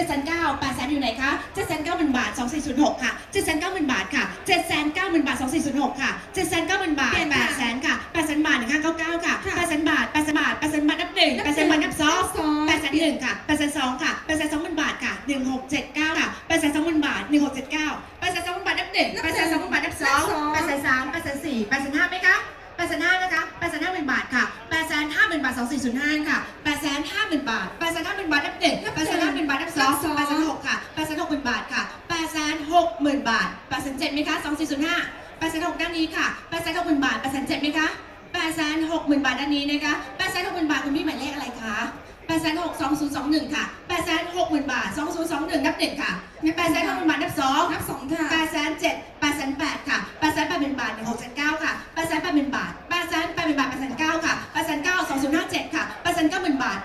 จ็ดแสนเก้าแปดแสนอยู่ไหนคะเจ็ดแสนเก้าหมื่นบาทสองสี่ศูนย์หกค่ะเจ็ดแสนเก้าหมื่นบาทค่ะเจ็ดแสนเก้าหมื่นบาทสองสี่ศูนย์หกค่ะเจ็ดแสนเก้าหมื่นบาทแสนาหมื่นบาท 2405 ค่ะ8แสนห้าหมื่นบาท8แสนห้าหมื่นบาทนับหนึ่ง8แสนห้าหมื่นบาทนับสอง8แสนหกค่ะ8แสนหกหมื่นบาทค่ะ8แสนหกหมื่นบาท8แสนเจ็ดไหมคะ 2405 8แสนหกด้านนี้ค่ะ8แสนหกหมื่นบาท8แสนเจ็ดไหมคะ8แสนหกหมื่นบาทด้านนี้นะคะ8แสนหกหมื่นบาทคุณพี่หมายเลขอะไรคะ8แสนหกสองศูนย์สองหนึ่งค่ะ8แสนหกหมื่นบาทสองศูนย์สองหนึ่งนับหนึ่งค่ะ8แสนหกหมื่นบาท นับสองนับสองค่ะแปดแสนเจ็ดแปดแสนแปดค่ะแปดแสนแปดหมื่นบาทหนึ่งหกแสนเก้าค่ะแปดแสนแปดหมื่นบาทแปดแสนแปดหมื่นบาทแปดแสนเก้าค่ะ แปดแสนเก้าสองศูนย์ห้าเจ็ดค่ะ ประจันเก้าหมื่นบาท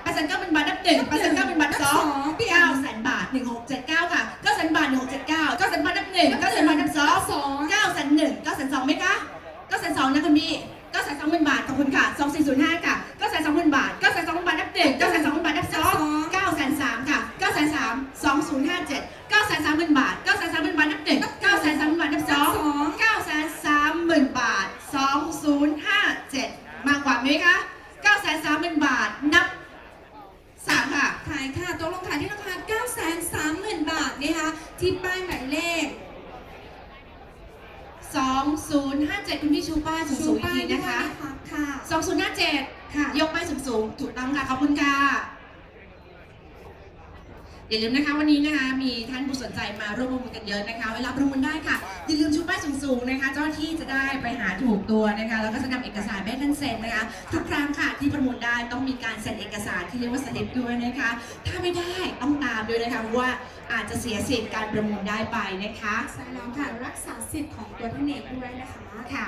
อย่าลืมนะคะวันนี้นะคะมีท่านผู้สนใจมาร่วมประมูลกันเยอะนะคะ เวลาประมูลได้ค่ะอย่าลืมชูป้ายสูงๆนะคะ เจ้าหน้าที่จะได้ไปหาถูกตัวนะคะแล้วก็จะนำเอกสารไปให้ท่านเซ็นนะคะทุกครั้งค่ะที่ประมูลได้ต้องมีการเซ็นเอกสารที่เรียกว่าสลิปด้วยนะคะ ถ้าไม่ได้ต้องตามด้วยนะคะเพราะว่าอาจจะเสียสิทธิ์การประมูลได้ไปนะคะใช่แล้วค่ะรักษาสิทธิ์ของตัวท่านเองด้วยนะคะค่ะ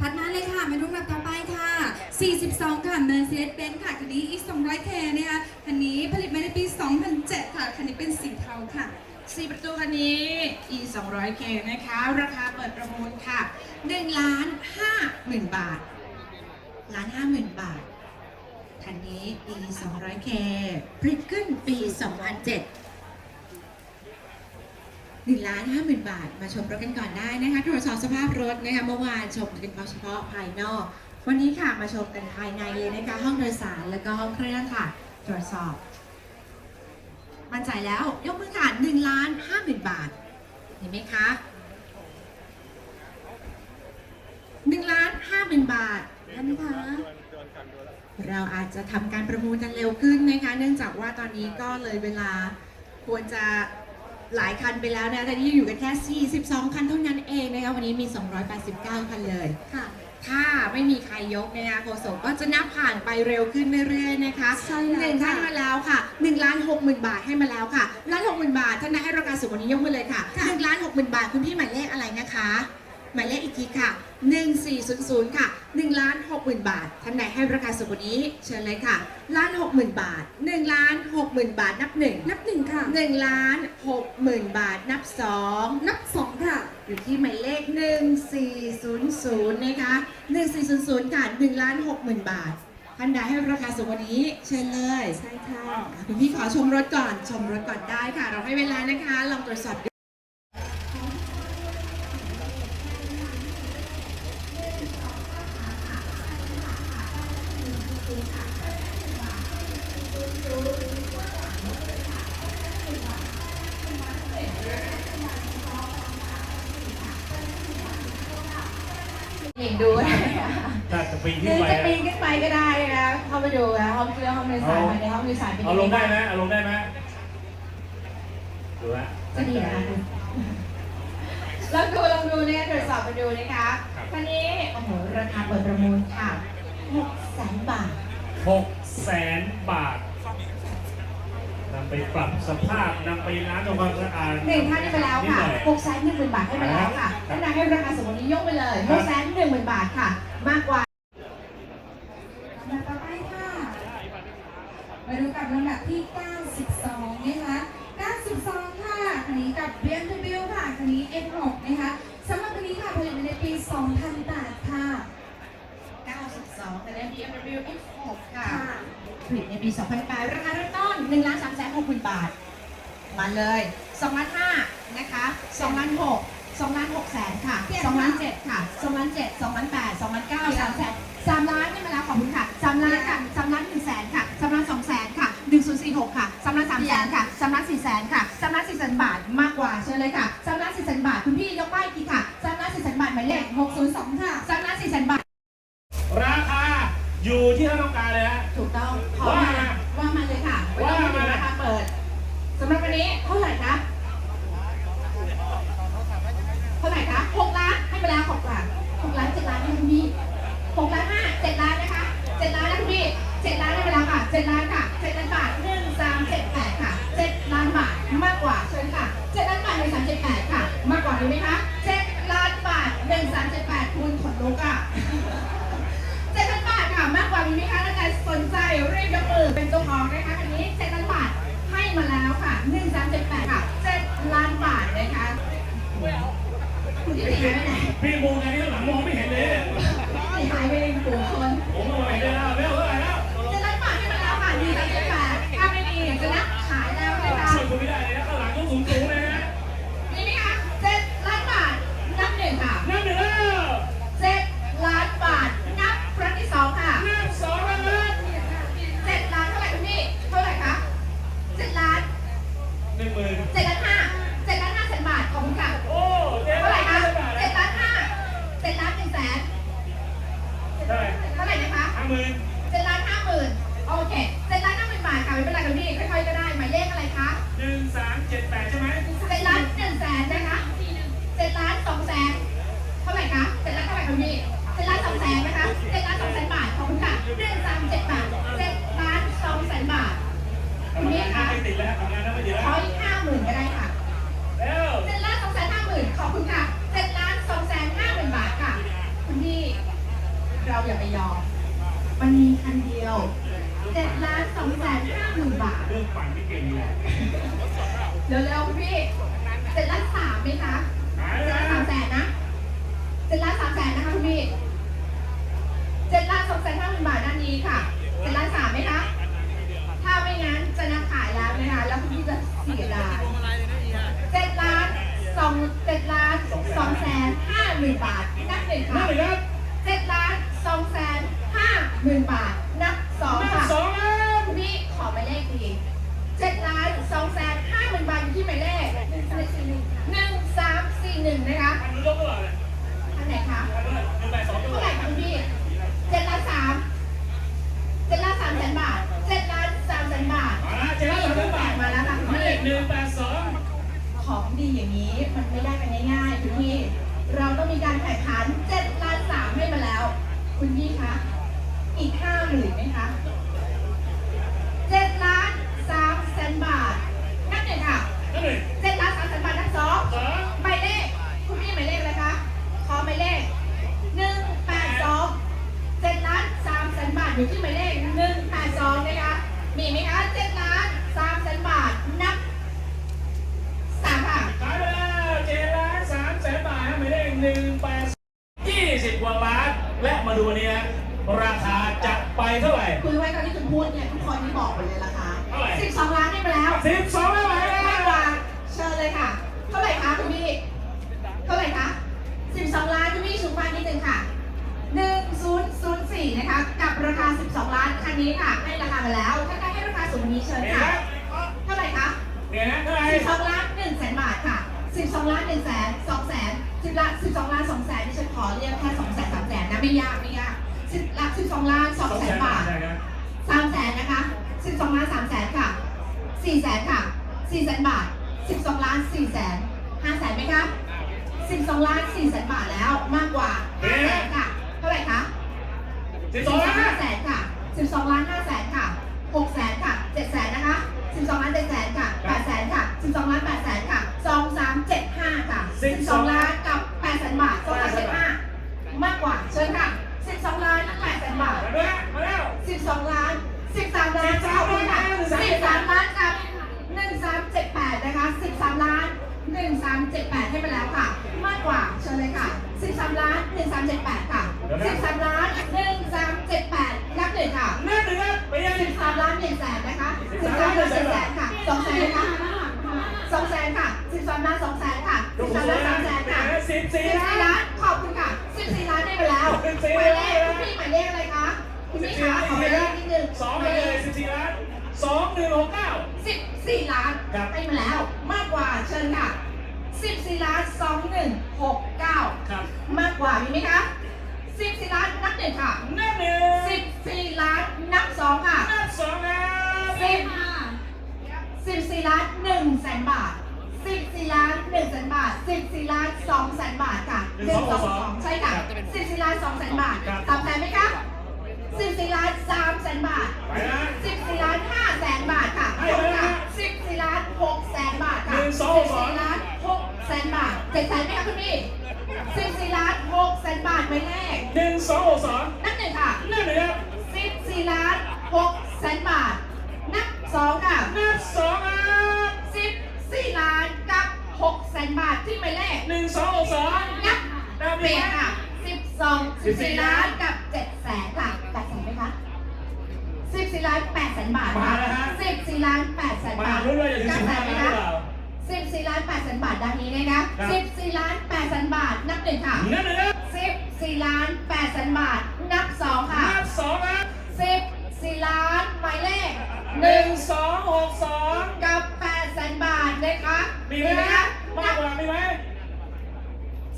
ถัดมาเลยค่ะมาดูลำดับต่อไปค่ะ 42 ค่ะ Mercedes-Benz ค่ะ คันนี้ X 200K นะคะ คันนี้ผลิตมาในปี 2007 ค่ะ คันนี้เป็นสีเทาค่ะ สี่ประตูคันนี้ e 2 0 0 k นะคะ ราคาเปิดประมูลค่ะ1ล้าน5หมื่นบาทล้าน5หมื่นบาท คันนี้ e 2 0 0 k ผลิตขึ้นปี 2007 1ล้าน5หมื่นบาท มาชมรถกันก่อนได้นะคะ ตรวจสอบสภาพรถนะคะ เมื่อวานชมกันเฉพาะภายนอก วันนี้ค่ะมาชมกันภายในเลยนะคะ ห้องโดยสารแล้วก็ห้องเครื่องค่ะ ตรวจสอบ มั่นใจแล้วยกมือค่ะ1ล้าน5หมื่นบาท เห็นไหมคะ1ล้าน5หมื่นบาทนคะเราอาจจะทำการประมูลกันเร็วขึ้นนะคะเนื่องจากว่าตอนนี้ก็เลยเวลาควรจะหลายคันไปแล้วนะแต่ที่อยู่กันแค่ 42 คันเท่านั้นเองนะคะวันนี้มี 289 คันเลยค่ะ ถ้าไม่มีใครยกนะคะโฆษกก็จะนับผ่านไปเร็วขึ้นเรื่อยๆนะคะใช่แล้วหนึ่งท่านค่ะมาแล้วค่ะ1ล้าน6หมื่นบาทให้มาแล้วค่ะล้าน6หมื่นบาทท่านใดให้ราคาสูงกว่านี้ยกมือเลยค่ะค่ะ1ล้าน6หมื่นบาทคุณพี่หมายเลขอะไรนะคะ หมายเลขอีกทีค่ะ 1400 ค่ะ1ล้าน6หมื่นบาท ท่านใดให้ราคาสูงกว่านี้ เชิญเลยค่ะล้าน6หมื่นบาท1ล้าน6หมื่นบาทนับหนึ่งนับหนึ่งค่ะ 1ล้าน6หมื่นบาทนับสองนับสองค่ะ อยู่ที่หมายเลข 1400 นะคะ 1400 ค่ะ1ล้าน6หมื่นบาท ท่านใดให้ราคาสูงกว่านี้ เชิญเลย ใช่ค่ะคุณพี่ขอชมรถก่อน ชมรถก่อนได้ค่ะ เราให้เวลานะคะ ลองตรวจสอบดูเองดู ถ้าจะปีน ห ขึ้ รื น อ ไป จะปีนขึ้นไปก็ได้นะเข้าไป ดูนะห้องเครื่องห้องโดยสารภายในห้องโดยสารเป็นเอายังลไงงได้ไหมเอาลงได้ไหมดูฮะ จะดีนะคะคุณลองดูลองดูเนี่ยตรวจสอบไปดูนะคะคันนี้โอ้โหราคาเปิดประมูลค่ะ6แสนบาท หกแสนบาทนำไปปรับสภาพนำไปล้างทำความสะอาดหนึ่งท่านให้ไปแล้วนิดค่ะหน่อย6แสนหนึ่งหมื่นบาทให้ไปแล้วค่ะท่านใดให้ราคาสูงกว่านี้ยกไปเลย6แสนหนึ่งหมื่นบาทค่ะ มากกว่า ลำดับต่อไปค่ะ มาดูกับลำดับที่ 92 นะคะ 92 ค่ะคันนี้กับ BMW ค่ะคันนี้ F6 นะคะสำหรับคันนี้ค่ะผลิตในปี 2008 ค่ะ 92 แต่ได้ BMW X6 ค่ะค่ะ ผลิตในปี 2008 ราคาเริ่มต้น1ล้าน3แสน6หมื่นบาท มาเลย2ล้าน5นะคะ2ล้าน6 2ล้าน6แสนค่ะ2ล้าน7ค่ะ2ล้าน7 2ล้าน8 2ล้าน9 3แสน3ล้าน น4แสนบาทมากกว่าเชิญเลยค่ะ3ล้าน4แสนบาทคุณพี่ยกป้ายกี่ค่ะ3ล้าน4แสนบาทหมายเลข602ค่ะ3ล้าน4แสนบาทราคาอยู่ที่ท่านต้องการเลยฮะ ถูกต้องขอมาว่ามาเลยค่ะไต้องว่ามาราคาเปิดสำหรับวันนี้เท่าไหร่คะเท่าไหร่คะหกล้านให้ไปแล้วหกล้านหกล้านเจ็ดล้านให้คุณพี่หกล้านห้าเจ็ดล้านนะคะเจ็ดล้านนะคุณพี่เจ็ดล้านให้ไปแล้วค่ะเจ็ดล้านค่ะเจ็ดล้านบาทหนึ่งสามเจ็ดแป ดค่ะเจ็ดล้านบาทมากกว่าเชิญค่ะเจ็ดล้านบาทหนึ่งสามเจ็ดแปดค่ะ มากกว่าดีไหมคะเจ็ดล้านบาทหนึ่งสามเจ็ดแปดคุณขนลุกอะเจ็ดพันบาทค่ะมากกว่ามีไหมคะถ้าใครสนใจรีบยกมือเป็นเจ้าของนะคะอันนี้เจ็ดพันบาทให้มาแล้วค่ะหนึ่งสามเจ็ดแปดค่ะเจ็ดล้านบาทนะคะคุณที่หายไปไหนพี่มูไงที่ข้างหลังมองไม่เห็นเลยที่หายไปเป็นฝูงชนผมมองไม่เห็นเลยแล้วเร็วเท่าไห น้ำไม่ติดแล้วทำงานน้ำไม่ติดแล้วขออีกห้าหมื่นก็ได้ค่ะเร็วเจ็ดล้านสองแสนห้าหมื่นขอบคุณค่ะเจ็ดล้านสองแสนห้าหมื่นบาทค่ะ คุณพี่เราอย่าไปยอม มันมีคันเดียวเจ็ดล้านสองแสนห้าหมื่นบาท เรื่องปั่นที่เก่งอยู่เร็วๆคุณพี่เจ็ดล้าน สองแสนห้าหมื่นบาทอยู่ที่หมายเลขหนึ่งสามสี่หนึ่งนะคะอันนู้นยกเท่าไหร่เนี่ยท่านไหนคะอันนู้นหนึ่งแปดสองยกเท่าเท่าไหไหร่ร่คะคุณพี่เจ็ดล้านสามเจ็ดล้านสามแสนบาทเจ็ดล้านสามแสนบาทมาละเจ๊รับสามสิบบาทมาแล้วค่ะคุณหมายเลพี่ขหนึ่งแปดสองของดีอย่างนี้มันไม่ได้กันง่ายๆคุณพี่เราต้องมีการแข่งขันเจ็ดล้านสามให้มาแล้ว คุณพี่คะอีกห้าหมื่นไหมคะเจ็ดล้านสามแสนบาทนับหนึ่งค่ะ นั่นหนึ่ง เจ็ดล้านสามแสนบาทนับสอง สอง หมายเลข คุณพี่หมายเลขอะไรคะ ขอหมายเลขหนึ่งแปดสองเจ็ดล้านสามแสนบาท อยู่ที่หมายเลขหนึ่งแปดสองนะคะ มีไหมคะเจ็ดล้านสามแสนบาท นับสามค่ะ ขายไปแล้วเจ็ดล้านสามแสนบาทหมายเลขหนึ่งแปดยี่สิบกว่าล้าน และมาดูอันนี้นะราคาจะไปเท่าไหร่ คุยไว้ตอนที่คุณพูดเนี่ยทุกคนที่บอกหมดเลยราคาเท่าไหร่ สิบสองล้านให้ไปแล้วสิบสองแล้วไหมมากกว่าเชิญเลยค่ะ เท่าไหร่คะคุณพี่ เท่าไหร่คะสิบสองล้านคุณพี่สูงมานิดนึงค่ะหนึ่งศูนย์ศูนย์สี่นะคะ กับ ราคาสิบสองล้านคันนี้ค่ะ ให้ราคามาแล้ว ถ้าใครให้ราคาสูงกว่านี้เชิญเดี๋ยวค่ะนะเท่าไหร่คะเดี๋ยวนะเท่าไหร่สิบสองล้านหนึ่งแสนบาทค่ะสิบสองล้านหนึ่งแสนสองแสนสิบล้านสิบสองล้านสองแสนที่ฉันขอเรียกแค่สองแสนสามแสนนะไม่ยากไม่ยากสิบล้านสิบสองล้านสองแสนบาทใช่ครับสามแสนนะคะสิบสองล้านสามแสนค่ะสี่แสนค่ะสี่แสนบาทสิบสองล้านสี่แสนห้าแสนไหมคะสิบสองล้านสี่แสนบาทแล้วมากกว่าห้าแสนค่ะเท่าไหร่คะ สิบสองล้านห้าแสนค่ะสิบสองล้านห้าแสนค่ะหกแสนค่ะเจ็ดแสนนะคะสิบสองล้านเจ็ดแสนค่ะแปดแสนค่ะสิบสองล้านแปดแสนค่ะสองสามเจ็ดห้าค่ะสิบสองล้านกับแปดแสนบาทสองสามเจ็ดห้ามากกว่าเชิญค่ะสิบสองล้านแปดแสนบาทมาแล้วมาแล้วสิบสองล้านสิบสามล้านขอบคุณค่ะสิบสามล้านครับหนึ่งสามเจ็ดแปดนะคะสิบสามล้านหนึ่งสามเจ็ดแปดให้ไปแล้วค่ะ มากกว่าเชิญเลยค่ะสิบสามล้านหนึ่งสามเจ็ดแปดค่ะสิบสามล้านหนึ่งสามเจ็ดแป ดนับหนึ่งค่ะนั่นหนึ่งครับไปยังสิบสามล้านหนึ่งแสนนะคะสิบสามล้านหนึ่งแสนค่ะสองแสนนะคะ12ล้าน2แสนค่ะ13ล้าน3แสนค่ะสิบสี่14ล้านล้านขอบคุณค่ะ14ล้านได้ไปแล้ว14หมายเลขคุณพี่หมายเลขอะไรคะคุณพี่คะขอหมายเลขนิดนึงสองหไปมายเลเลยขสิบสี่ล้านสองหนึ่งหกเก้า14ล้านครับไปมาแล้วมากกว่าเชิญค่ะ14ล้าน2169ครับมากกว่ามีไหมคะ 14 ล้านนับหนึ่งค่ะ นับหนึ่ง14 ล้านนับสองค่ะ นับสองนะ10 14 ล้าน1แสนบาท 14 ล้าน1แสนบาท 14 ล้าน2แสนบาทค่ะ1 2 2ใช่ค่ะ 14 ล้าน2แสนบาทตามแสนไหมคะ14 ล้าน3แสนบาท ไปนะ 14 ล้าน5แสนบาทค่ะ ให้ ไว้แรกหนึ่งสองหกสองนับหนึ่งค่ะนับหนึ่งครับ14ล้าน6แสนบาท นับสองค่ะนับสองครับ14ล้านกับ6แสนบาทที่หมายเลขหนึ่งสองหกสองนับนับเปเปลี่ลี่ยยนนค่ะ12 14ล้านกับ7แสนค่ะ8แสนไหมคะ14ล้าน8แสนบาทมาค่ะแล้วฮะ14ล้าน8แสนมาบาทลุ้นว่าจะถึงสิบ9แสห้านไหมล้านหรือคะเปล่า14ล้าน8แสนบาทดังนี้นะคะครับ14ล้าน8แสนบาท นับหนึ่งค่ะนับหนึ่ง ครับ14ล้าน8แสนบาท นับสองค่ะ นับสองครับ14ล้านหมายเลข หนึ่งสองหกสองกับ8แสนบาทนะคะมีไหมไหมฮะคะมากกว่ามีไหม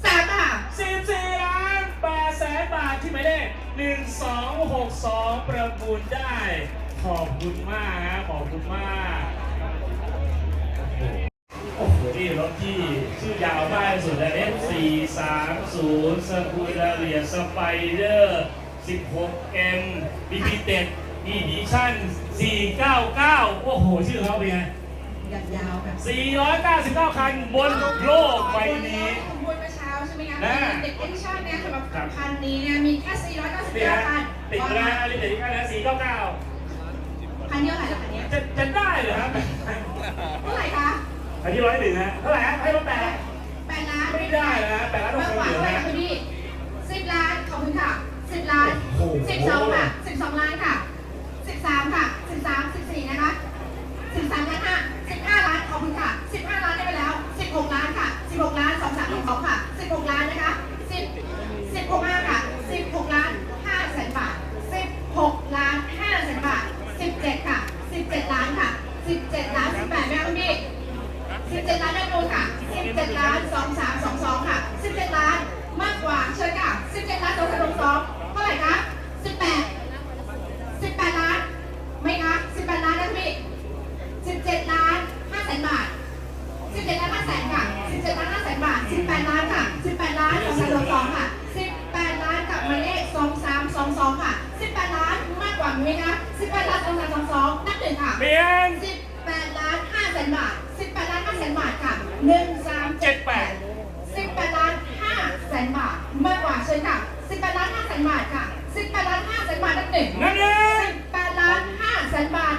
สามค่ะ สิบสี่ล้านแปดแสนบาทที่หมายเลขหนึ่งสองหกสองประมูลได้ ขอบคุณมากฮะขอบคุณมาก โอ้โห นี่รถที่ชื่อ ยาวมากที่สุดนะ F 4 3 0สกูดาเรียสไปเดอร์ 16M บีบีเต็ดอีดิชั่น499โอ้โห ชื่อเขาเป็นไงยาวๆแบบ499 คันบนโลกใบนี้ขบวนเมื่อเช้าใช่ไหมคะนะเด็กเอ็ดิชั่นเนี่ยสำหรับครับคันนี้เนี่ยมีแค่นี่499ฮะคันติดไปแล้วลิมิเต็ดอีกคันแล้ว499คันเดียวเท่าไหร่ละคันเนี้ยจะจะได้เหรอครับเท่าไหร่คะอันที่ร้อยหนึ่งฮะเท่าไหร่ฮะให้รถแปด แปดล้านไม่ได้นะแปดล้านมากกว่าเหลือเท่าไหร่นะคะคุณพี่สิบล้านขอบคุณค่ะสิบล้านโอ้โหสิบสองค่ะสิบสองล้านค่ะสิบสามค่ะ แปดล้านห้าแสนบาทค่ะสิบแปดล้านห้าแสนบาทนับหนึ่งนับหนึ่งสิบแปดล้านห้าแสนบาท